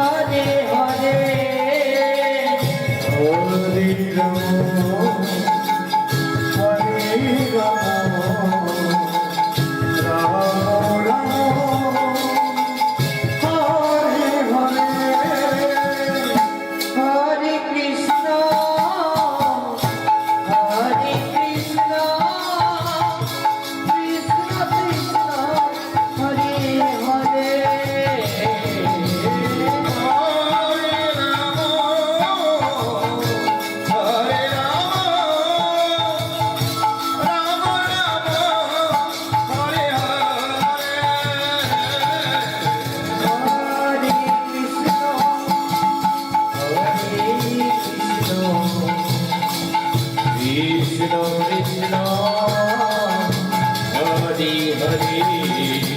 Hare Hare. Hare Ram. Krishna Hare Hare